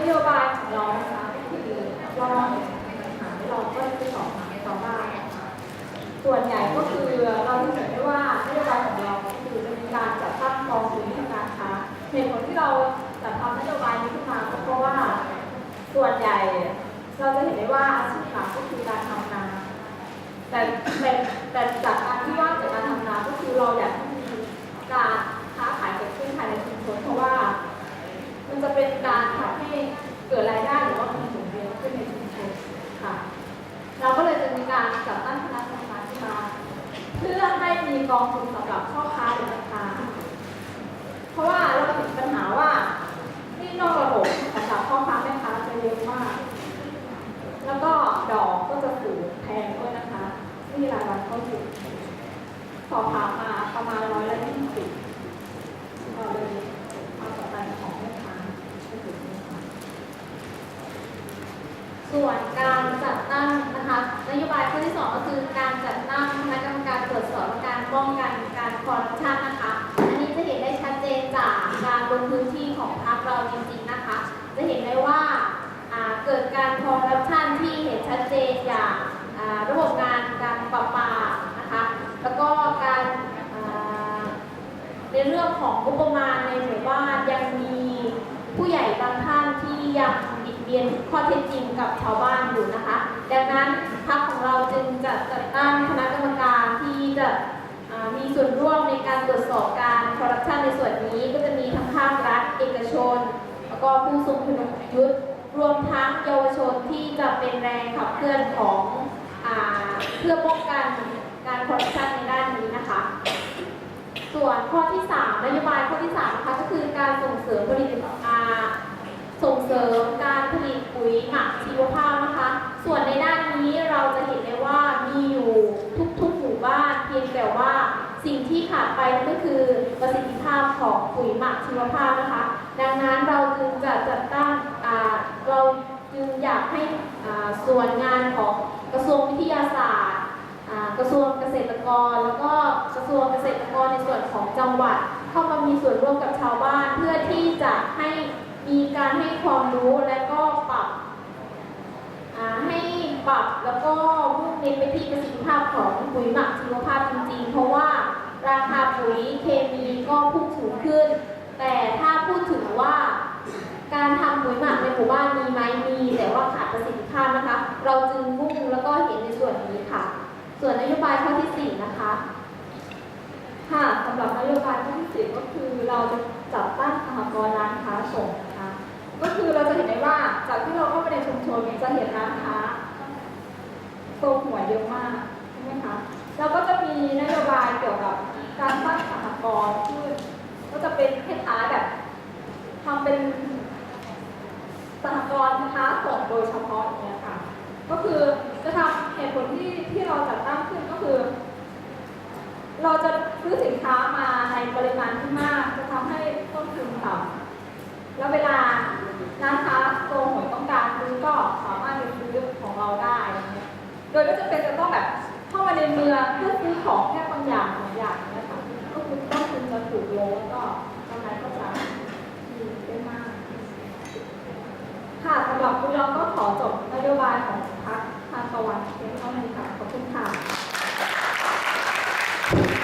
นโยบายของเรานะคะคือเรามองเห็นปัญหาเราก็จะสอบถามในชาวบ้านส่วนใหญ่ก็คือเราจะเห็นได้ว่านโยบายของเราคือจะมีการจัดตั้งกองทุนเพื่อการค้าเหตุผลที่เราจัดทำนโยบายนี้ขึ้นมาก็เพราะว่า ส่วนใหญ่เราจะเห็นได้ว่าอาชีพหลักก็คือการทำนาแต่แต่แต่จากการที่ว่าจากการทำนาก็คือเราอยากให้มีการ มีกองทุนสำหรับพ่อค้าหรือแม่ค้า เพราะว่าเราติดปัญหาว่านี่นอกระบบสำหรับพ่อค้าแม่ค้าจะเยอะมาก แล้วก็ดอกก็จะสูงแพงด้วยนะคะที่รายวันก็อยู่สอบถามมาประมาณร้อยละยี่สิบก็เลยความสำคัญของแม่ค้าก็คือแม่ค้าส่วนการจัดตั้งนะคะนโยบายข้อที่สองก็คือการจัดตั้งคณะกรรมการตรวจสอบและการ ป้องกันการคอร์รัปชันนะคะ อันนี้จะเห็นได้ชัดเจนจากการลงพื้นที่ของพรรคเราจริงๆนะคะ จะเห็นได้ว่าเกิดการคอร์รัปชันที่เห็นชัดเจนอย่างระบบงานการประปานะคะ แล้วก็การในเรื่องของงบประมาณในหมู่บ้านยังมีผู้ใหญ่บางท่านที่ยังบิดเบียนข้อเท็จจริงกับชาวบ้านอยู่นะคะ ดังนั้นพรรคของเราจึงจะจัดตั้งคณะกรรมการที่จะอ่ามี ส่วนร่วมในการตรวจสอบการคอร์รัปชันในส่วนนี้ก็จะมีทั้งภาครัฐเอกชน แล้วก็ผู้ทรงคุณยุทธรวมทั้งเยาวชนที่จะเป็นแรงขับเคลื่อนของอเพื่อป้องกันการคอร์รัปชันในด้านนี้นะคะ ส่วนข้อที่ 3 นโยบายข้อที่3นะคะก็คือการส่งเสริมผลิตอ่าส่งเสริมการผลิตปุ๋ยหมักชีวภาพนะคะ ส่วนในด้านนี้เราจะเห็นได้ว่ามีอยู่ทุกๆหมู่บ้านเพียงแต่ว่าสิ่งที่ขาด ไปนั่นก็คือประสิทธิภาพของปุ๋ยหมักชีวภาพนะคะ ดังนั้นเราจึงจะจัดตั้งเราจึงอยากให้ส่วนงานของกระทรวงวิทยาศาสตร์กระทรวงเกษตรกร แล้วก็กระทรวงเกษตรกรในส่วนของจังหวัด เข้ามามีส่วนร่วมกับชาวบ้าน เพื่อที่จะให้มีการให้ความรู้และก็ปรับให้ปรับแล้วก็มุ่งเน้นไปที่ประสิทธิภาพของปุ๋ยหมักชีวภาพจริงๆ เพราะว่า ราคาปุ๋ยเคมีก็พุ่งสูงขึ้น แต่ถ้าพูดถึงว่า การทำปุ๋ยหมักในหมู่บ้านมีไหมมี แต่ว่าขาดประสิทธิภาพนะคะ เราจึงมุ่งแล้วก็เห็นในส่วนนี้ค่ะ ส่วนนโยบายข้อที่ 4 นะคะ ค่ะสำหรับนโยบายข้อที่สิบก็คือเราจะจัดตั้งสหกรณ์ร้านค้าส่งนะคะก็คือเราจะเห็นได้ว่าจากที่เราเข้าไปในชุมชนจะเห็นร้านค้าโตหัวเยอะมากใช่ไหมคะเราก็จะมีนโยบาย การตั้างสหกรณ์ที่ก็จะเป็นคล้ายๆแบบทำเป็นสหกรณ์ค้าส่งโดยเฉพาะอย่างเงี้ยค่ะ ก็คือจะทำเหตุผลที่ที่เราจัดตั้งขึ้นก็คือ เราจะซื้อสินค้ามาในปริมาณที่มาก จะทำให้ต้นทุนต่ำแล้วเวลาร้านค้าโกงหวยต้องการซื้อก็สามารถไปซื้อของเราได้ โดยไม่จำเป็นจะต้องแบบเข้ามาในเมืองเพื่อซื้อของแค่บางอย่างบางอย่าง จบนโยบายของพรรคทางปะวัติเพียงเท่านี้ค่ขอบคุณค่ะ